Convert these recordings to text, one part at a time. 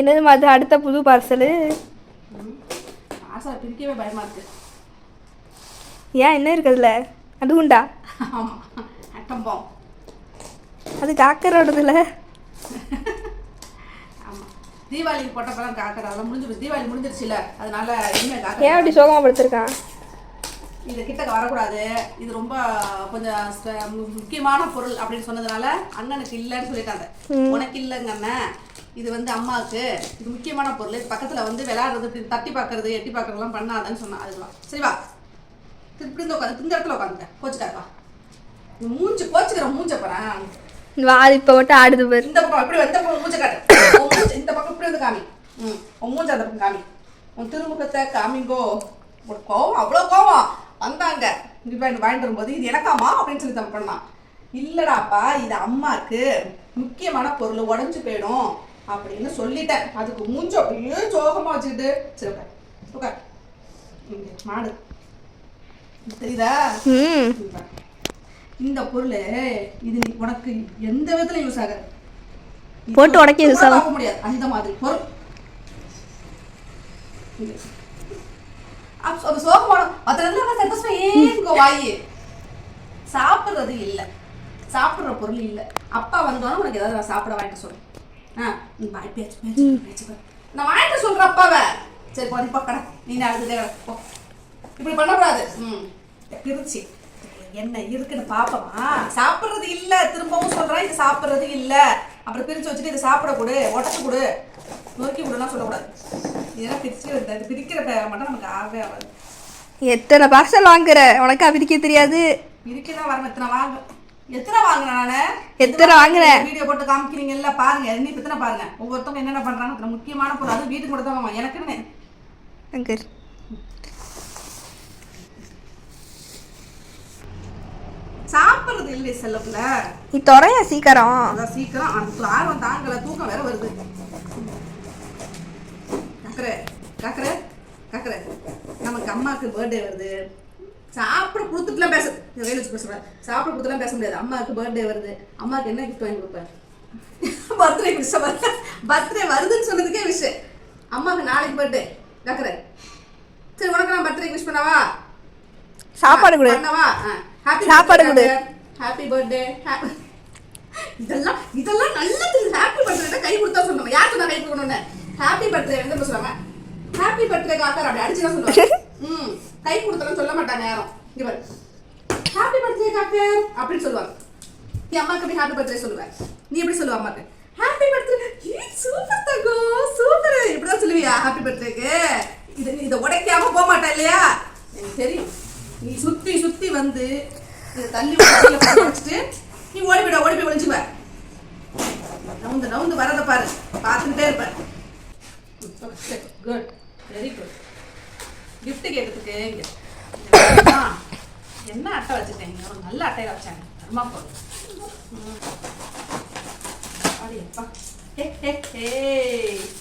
என்னது அது அடுத்த புது பார்சலு? ஆசை பிரிக்கவே பயமா இருக்கு. ஏன் என்ன இருக்குதுல? அது உண்டா? அட்டம்பம். அது காக்கரோடதுல. ஆமா. தீபாவளிக்கு போட்டப்பெல்லாம் காக்கற அதெல்லாம் முடிஞ்சு. தீபாவளி முடிஞ்சிருச்சுல அதனால இனிமே ஏன் காக்கற அப்படி சோகமா படுத்திருக்கான் இது கிட்ட வரக்கூடாது. இது ரொம்ப கொஞ்சம் முக்கியமான பொருள் அப்படின்னு சொன்னதுனால அண்ணனுக்கு இல்லைன்னு சொல்லிட்டாங்க. உனக்கு இல்லைங்க அண்ணன் இது வந்து அம்மாவுக்கு. இது முக்கியமான பொருள். இது பக்கத்துல வந்து விளையாடுறது இப்படி தட்டி பார்க்கறது எட்டி பார்க்கறதெல்லாம் பண்ணாதன்னு சொன்னா அதுதான் சரி வா. இது இப்படி இந்த உட்காந்து இந்த இடத்துல உட்காந்துக்க கோச்சுக்காரு வா. நீ மூஞ்சி கோச்சுக்கிற மூஞ்ச போறேன் வா இப்போ மட்டும் ஆடுது பாரு. இந்த பக்கம் இப்படி இந்த பக்கம் மூஞ்ச காட்டு. இந்த பக்கம் இப்படி வந்து காமி. ம். உன் மூஞ்ச அந்த பக்கம் காமி. உன் திருமுகத்தை காமிங்கோ. ஒரு கோவம். அவ்வளோ கோவம். வந்தாங்க. இப்போ எனக்கு வாங்கிட்டு வரும்போது இது எனக்காமா அப்படின்னு சொல்லி தப்பு பண்ணான். இல்லடாப்பா இது அம்மாக்கு முக்கியமான பொருள். உடஞ்சு போயிடும். அப்படின்னு சொல்லிட்டேன். அதுக்கு மூஞ்ச அப்படியே சோகமா வச்சுக்கிட்டு சரி உட்கார் உட்கார். மாடு. தெரியுதா. இந்த பொருள் இது நீ- உனக்கு எந்த விதத்துல யூஸ் ஆகாது. போட்டு உடைக்க கூட ஆகும். முடியாது. அந்த மாதிரி பொருள். அப்ப சோகமான மற்ற நேரத்துல சந்தோஷமா ஏங்க வாயி. சாப்பிடுறது இல்ல. சாப்பிடுற பொருள் இல்ல. அப்பா வந்தோன்னா உனக்கு ஏதாவது நான் சாப்பிட வாங்கிட்டு சொல்றேன். வாய் பேச்சு பேச்சு பேச்சு. நான் வாங்கிட்டு சொல்றேன் அப்பாவை. சரி போ நீ போ கடை. நீ அழுதுட்டே. போ. இப்படி பண்ணக்கூடாது. ம். பிரிச்சு என்ன இருக்குன்னு பாப்பமா? சாப்பிட்றது இல்ல. திரும்பவும் சொல்றேன் இது சாப்பிட்றது இல்ல. அப்புறம் பிரிச்சு வச்சுட்டு இதை சாப்பிட கொடு உடச்சு கொடு. நொறுக்கி விடுலாம் சொல்லக்கூடாது. இதெல்லாம் பிரிச்சு அது பிரிக்கிற பேரை மட்டும் நமக்கு ஆகவே ஆகாது. எத்தனை பார்சல் வாங்குற? உனக்கு பிரிக்க தெரியாது. பிரிக்கலாம் வர எத்தனை வாங்க எத்தனை வாங்கினேன் நானு எத்தனை வாங்குனேன்? வீடியோ போட்டு காமிக்கிறீங்கல்ல பாருங்க. எண்ணி எத்தனை பாருங்க? ஒவ்வொருத்தவங்க என்னென்ன பண்றாங்க முக்கியமான பொருள் அது வீட்டுக்கு கூட தான். எனக்குன்னு அங்கே சாப்பிட்றது இல்லை செல்லப்புல நீ துறையா சீக்கிரம். அதான் சீக்கிரம். அந்த ஆர்வம் தாங்கல தூக்கம் வேற வருது. கக்கற கக்கற கக்கற நமக்கு அம்மாவுக்கு பர்த்டே வருது. சாப்பிட கொடுத்துட்டுலாம் பேச வேலை வச்சு பேசுறேன் சாப்பிட கொடுத்துலாம் பேச முடியாது. அம்மாவுக்கு பர்த்டே வருது. அம்மாவுக்கு என்ன கிஃப்ட் வாங்கி கொடுப்பேன் பர்த்டே விஷயம் பர்த்டே வருதுன்னு சொன்னதுக்கே விஷயம் அம்மாவுக்கு நாளைக்கு பர்த்டே கக்கற சரி உனக்கு நான் பர்த்டே விஷ் பண்ணவா? சாப்பாடு கொடு. பண்ணவா? ஹாப்பி சாப்பாடு கொடு. ஹாப்பி பர்த்டே இதெல்லாம் இதெல்லாம் நல்லது ஹாப்பி பர்த்டே கை கொடுத்தா சொன்னோம் யாருக்கு நான் கை கொடுக்கணும்னு? ஹாப்பி பர்த்டே வந்து சொல்லுவாங்க ஹாப்பி பர்த்டே காக்கர். அப்படி அடிச்சு தான் சொல்லுவாங்க ம். கை கொடுத்தலாம் சொல்ல மாட்டாங்க யாரும். இங்க பாரு. ஹாப்பி பர்த்டே காக்கர் அப்படின்னு சொல்லுவாங்க. நீ அம்மாக்கு எப்படி ஹாப்பி பர்த்டே சொல்லுவ? நீ எப்படி சொல்லுவ அம்மாக்கு? ஹாப்பி பர்த்டே சூப்பர் தகோ சூப்பர் இப்படிதான் சொல்லுவியா ஹாப்பி பர்த்டேக்கு இது நீ இதை உடைக்காம போக மாட்டா இல்லையா? எனக்கு தெரியும். நீ சுத்தி சுத்தி வந்து இதை தள்ளி வச்சுட்டு நீ ஓடி போயிட ஓடி போய் ஒழிஞ்சுப்ப நவுந்து நவுந்து வரதை பாரு. பார்த்துக்கிட்டே இருப்பேன் குட் வெரி குட் இங்க இங்க என்ன அட்டை வச்சுட்டேங்க ஒரு நல்ல அட்டையில வச்சாங்க ஹே ஹே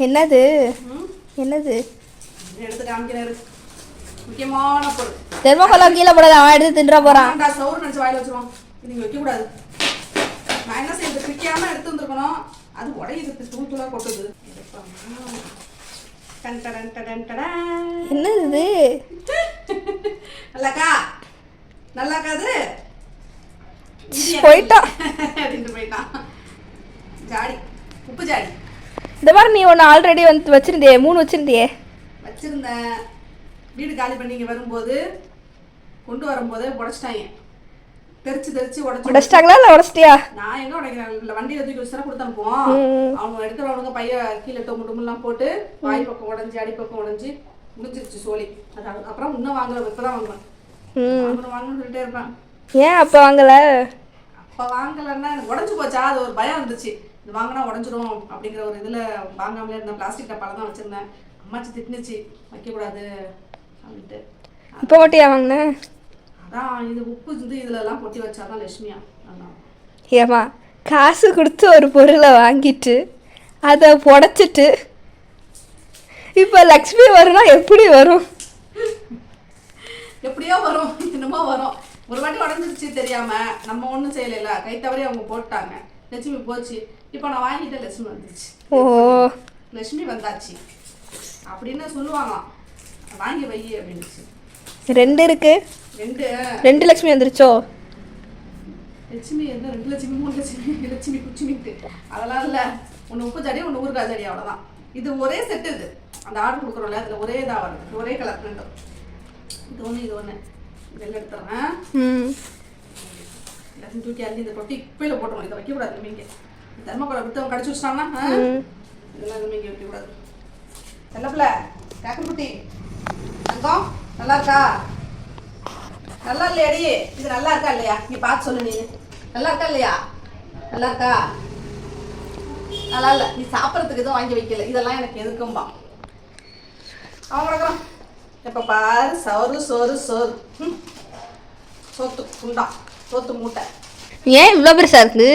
என்னது? என்னது? எடுத்து காமிக்கிறாரு முக்கியமான பொருள். தெர்மோகோலாம் கீழே போடாத அவன் எடுத்து தின்ற போறான் சவுறு நினைச்சு வாயில வச்சிருவான். இங்க வைக்க கூடாது நான் என்ன செய்யறது? பிரிக்காம எடுத்து வந்திருக்கணும். அது உடையுது தூள் தூளா கொட்டுது. என்னது இது? நல்லாக்கா? நல்லாக்கா அது? போயிட்டான். அப்படின்ட்டு போயிட்டான் ஜாடி உப்பு ஜாடி. இந்த மாதிரி நீ ஒன்று ஆல்ரெடி வந்து வச்சிருந்தியே மூணு வச்சிருந்தியே? வச்சிருந்தேன். வீடு காலி பண்ணி இங்க வரும்போது கொண்டு வரும்போது உடைச்சிட்டாங்க தெரிச்சு தெரிச்சு உடச்சு உடச்சிட்டாங்களா இல்லை உடச்சிட்டியா? நான் எங்க உடைக்கிறேன்? இல்ல வண்டியில தூக்கி வச்சு கொடுத்து அனுப்புவோம். அவங்க எடுக்கிறவனுங்க பைய கீழே டொம்மு டொம்முலாம் போட்டு வாய் பக்கம் உடஞ்சி அடி பக்கம் உடஞ்சி முடிஞ்சிருச்சு சோழி. அது அப்புறம் இன்னும் வாங்கல இப்பதான் வாங்குவேன். வாங்கணும் வாங்கணும்னு சொல்லிட்டே இருப்பேன். ஏன் அப்போ வாங்கலை? அப்ப வாங்கலைன்னா எனக்கு உடஞ்சு போச்சா? அது ஒரு பயம் இருந்துச்சு. இது வாங்கினா உடஞ்சிரும் அப்படிங்கிற ஒரு இதுல வாங்காமலே இருந்தேன். பிளாஸ்டிக் டப்பால தான் வச்சிருந்தேன். அம்மாச்சி திட்டுனுச்சு வைக்கக்கூடாது அப்படின்ட்டு. இப்போ மட்டும் ஏன் வாங்கினேன் அதான் இது உப்பு வந்து இதுல எல்லாம் கொட்டி வச்சாதான் லட்சுமியா ஏமா காசு கொடுத்து ஒரு பொருளை வாங்கிட்டு அதை புடச்சிட்டு இப்போ லக்ஷ்மி வரும்னா எப்படி வரும்? எப்படியோ வரும் என்னமோ வரும். ஒரு வாட்டி உடஞ்சிருச்சு தெரியாம நம்ம ஒன்றும் செய்யலைல கை தவறி அவங்க போட்டாங்க. லட்சுமி போச்சு. இப்போ நான் வாங்கிட்டேன் லட்சுமி வந்துச்சு ஓ. லட்சுமி வந்தாச்சு. அப்படின்னு சொல்லுவாங்களாம். வாங்கி வை அப்படின்னு. ரெண்டு இருக்கு. ரெண்டு. ரெண்டு லட்சுமி வந்துருச்சோ? லட்சுமி என்ன ரெண்டு லட்சுமி மூணு லட்சுமி லட்சுமி குச்சிமிட்டு அதெல்லாம் இல்லை. ஒன்று உப்பு ஜாடி ஒன்று ஊறுகாய் ஜாடி அவ்வளோதான் இது ஒரே செட்டு இது. அந்த ஆர்டர் கொடுக்குறோம்ல அதில் ஒரே இதாக வருது. ஒரே கலர் ரெண்டும். இது ஒன்று இது ஒன்று இதெல்லாம் எடுத்துறேன். எல்லாத்தையும் தூக்கி அள்ளி இந்த தொட்டி குப்பையில் போட்டுருவோம் இதை வைக்கக்கூடாது மீங்க தர்மக்கோலை விட்டு அவன் கடிச்சு? ம். இதெல்லாம் மீங்க வைக்கக்கூடாது. செல்லப்பிள்ள காக்கன்குட்டி தங்கம் நல்லா இருக்கா? நல்லா இல்லையாடி இது நல்லா இருக்கா இல்லையா? நீ பார்த்து சொல்லு நீ. நல்லா இருக்கா இல்லையா? நல்லா இருக்கா? நல்லா இல்லை. நீ சாப்பிட்றதுக்கு எதுவும் வாங்கி வைக்கல. இதெல்லாம் எனக்கு எதுக்கும்பா? அவன் கிடக்குறான் இப்போ பாரு சோறு சோறு சோறு. ம். சோத்து குண்டா. சோத்து மூட்டை. ஏன் இவ்வளோ பெருசா இருக்கு?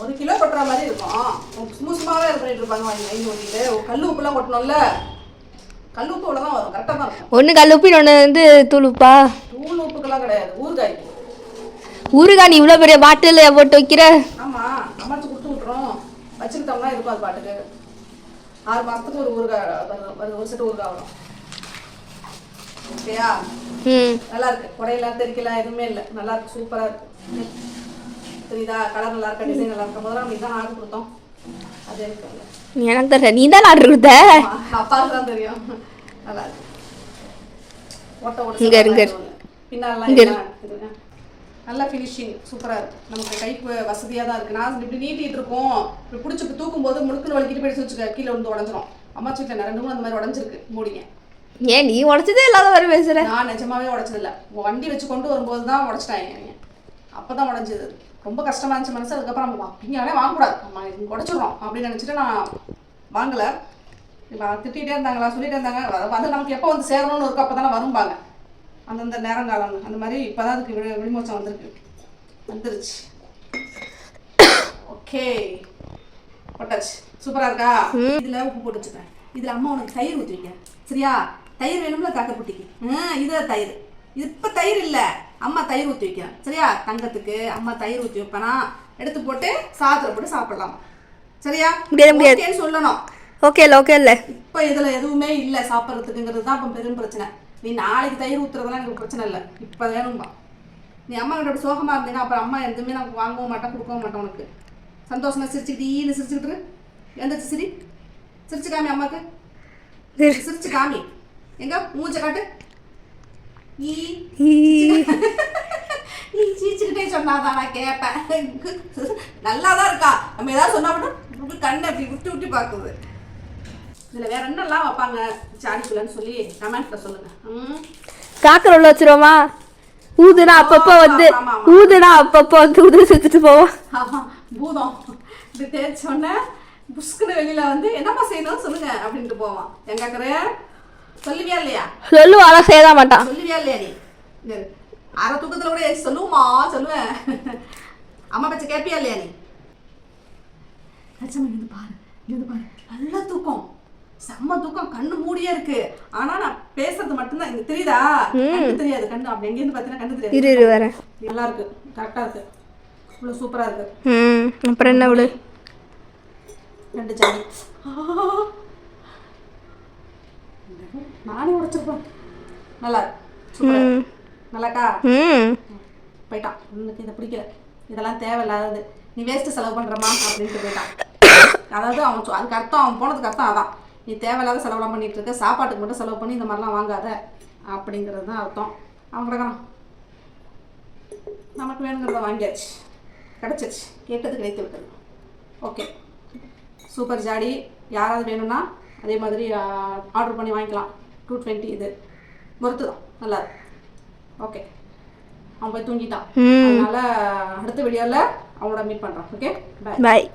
ஒரு கிலோ கொட்டுற மாதிரி இருக்கும். சும்மா சும்மாவே இது பண்ணிட்டு இருப்பாங்க. வாங்கி வாங்கி ஓட்டிட்டு கல் உப்புலாம் கொட்டணும்ல. கல் உப்பு தான் வரும். கரெக்டாக தான் இருக்கும். ஒன்று கல்லுப்பி ஒன்று வந்து தூளுப்பா தூள் உப்புக்கெல்லாம் கிடையாது. ஊறுகாய். ஊறுகாய் நீ இவ்வளோ பெரிய பாட்டில் போட்டு வைக்கிற? ஆமாம் அம்மாச்சி கொடுத்து விட்றோம் வச்சுக்கிட்டோம்னா இருக்கும் அது பாட்டுக்கு. ஆறு மாதத்துக்கு ஒரு ஊறுகாய் வரும் ஒரு செட்டு ஊறுகாய் வரும். ஓகேயா? ம். நல்லா இருக்கு. குடையெல்லாம் தெறிக்கலாம் எதுவுமே இல்லை. நல்லா இருக்கு. சூப்பராக இருக்கு. தெரியுதா? கலர் நல்லா இருக்கா? டிசைன் நல்லா இருக்கா? முதல்ல நம்ம இதான் ஆர்டர் கொடுத்தோம். அது இருக்குல்ல எனக்கு தெரியல நீ தான் ஆர்டர் கொடுத்த? அப்பாவுக்கு தான் தெரியும். நல்லா இருக்கு. ஓட்ட ஓட்ட இங்க இரு, இங்க இரு. பின்னாலாம். நல்ல ஃபினிஷிங் சூப்பரா இருக்கு. நமக்கு கைக்கு வசதியா தான் இருக்கு. நான் இப்படி நீட்டிட்டு இருக்கோம் இப்படி பிடிச்சி தூக்கும் போது முழுக்குன்னு வலிக்கிட்டு போயிடுச்சு வச்சுக்க கீழே வந்து உடஞ்சிரும். அம்மா வீட்டில் ரெண்டு மூணு அந்த மாதிரி உடஞ்சிருக்கு. மூடிங்க. ஏன் நீ உடச்சதே இல்லாத மாதிரி பேசுற? நான் நிஜமாவே உடச்சதில்ல. வண்டி வச்சு கொண்டு வரும்போது தான் உடச்சிட்டாங்க அவங்க அப்பதான் உடஞ்சது. ரொம்ப கஷ்டமா இருந்துச்சு மனசு. அதுக்கப்புறம் நம்ம பின்னாலே வாங்கக்கூடாது. நம்ம இது உடச்சிடுறோம் அப்படின்னு நினைச்சிட்டு நான் வாங்கல. இப்போ திட்டிகிட்டே இருந்தாங்களா சொல்லிட்டே இருந்தாங்க. அது வந்து நமக்கு எப்போ வந்து சேரணும்னு இருக்கும் அப்போ தானே வரும்பாங்க. அந்தந்த நேரங்காலம் அந்த மாதிரி இப்போ தான் அதுக்கு விழி விழிமோச்சம் வந்திருக்கு. வந்துருச்சு. ஓகே. போட்டாச்சு. சூப்பரா இருக்கா? இதுல உப்பு போட்டு இதுல அம்மா உனக்கு தயிர் ஊற்றி வைக்க. சரியா? தயிர் வேணும்ல காக்க குட்டிக்கு? ஆ இதுதான் தயிர். இது இப்ப தயிர் இல்ல. அம்மா தயிர் ஊற்றி வைக்கிறேன் சரியா? தங்கத்துக்கு அம்மா தயிர் ஊற்றி வைப்பேனா? எடுத்து போட்டு சாதத்துல போட்டு சாப்பிடலாம். சரியா? முடியாது, முடியாது. சொல்லணும். ஓகே இல்லை ஓகே இல்லை. இப்போ இதுல எதுவுமே இல்ல சாப்பிட்றதுக்குங்கிறது தான் இப்போ பெரும் பிரச்சனை. நீ நாளைக்கு தயிர் ஊத்துறதெல்லாம் எனக்கு பிரச்சனை இல்லை. இப்போ வேணும்பா. நீ அம்மா கிட்ட அப்படி சோகமா இருந்தீங்கன்னா அப்புறம் அம்மா எதுவுமே நான் வாங்கவும் மாட்டேன் கொடுக்கவும் மாட்டேன் உனக்கு. சந்தோஷமா சிரிச்சுக்கிட்டு ஈன்னு சிரிச்சுக்கிட்டு. எந்திரிச்சு சிரி. சிரிச்சு காமி அம்மாக்கு. சிரிச்சு காமி. எங்க? மூஞ்ச காட்டு. ஈ. நீ சிரிச்சுக்கிட்டே சொன்னாதான் நான் கேட்பேன் நல்லா தான் இருக்கா. நம்ம ஏதாவது சொன்னா மட்டும் கண்ணை அப்படி விட்டு விட்டு பார்க்குது. இதுல வேற என்னெல்லாம் வைப்பாங்க? சாடிக்குள்ளன்னு சொல்லி கமெண்ட்ல சொல்லுங்க. காக்கர் உள்ள வச்சிருவோமா? ஊதுனா அப்பப்போ வந்து. ஊதுனா அப்பப்போ வந்து ஊது சுத்திட்டு போவோம். ஆமா பூதம். இப்படி தேய்ச்சோடனே புஷ்குன்னு வெளியில வந்து என்னம்மா செய்யணும் சொல்லுங்க அப்படின்ட்டு போவான். எங்க அக்கறை சொல்லுவியா இல்லையா? சொல்லுவோம் ஆனால் செய்ய மாட்டான். சொல்லுவியா இல்லையா நீ. அரை தூக்கத்துல கூட சொல்லுவோமா சொல்லுவேன். அம்மா பச்சை கேட்பியா இல்லையா நீ? லட்சம் இருந்து பாரு இருந்து பாரு. நல்ல தூக்கம். செம்ம தூக்கம் கண்ணு மூடியே இருக்கு. ஆனா நான் பேசுறது மட்டும்தான். இங்க தெரியுதா? கண்ணு தெரியாது கண்ணு. அப்படி எங்கேருந்து பார்த்தீங்கன்னா கண்ணு தெரியாது. இரு இரு வரேன் நல்லா இருக்கு. கரெக்டா இருக்கு. இவ்வளவு சூப்பரா இருக்கு. ம். அப்புறம் என்ன விடு. ரெண்டு ஜாடி நானே உடைச்சிருப்பேன். நல்லா சூப்பரா. நல்லாக்கா ம். போயிட்டான். உனக்கு இதை பிடிக்கல. இதெல்லாம் தேவையில்லாதது. நீ வேஸ்ட்டு செலவு பண்ணுறமா அப்படின்ட்டு போயிட்டான். அதாவது அவன் அதுக்கு அர்த்தம் அவன் போனதுக்கு அர்த்தம் அதான். நீ தேவையில்லாத செலவுலாம் பண்ணிட்டு இருக்க சாப்பாட்டுக்கு மட்டும் செலவு பண்ணி இந்த மாதிரிலாம் வாங்காத அப்படிங்கிறது தான் அர்த்தம். அவன் கிடக்குறான். நமக்கு வேணுங்கிறத வாங்கியாச்சு. கிடச்சிருச்சு. கேட்டது கிடைத்து விட்டது. ஓகே. சூப்பர் ஜாடி. யாராவது வேணும்னா அதே மாதிரி ஆர்டர் பண்ணி வாங்கிக்கலாம். டூ டுவெண்ட்டி இது. பொறுத்து தான். நல்லா ஓகே. அவன் போய் தூங்கிட்டான். அதனால அடுத்த வீடியோவில் அவங்களோட மீட் பண்ணுறான் ஓகே? பாய் பாய்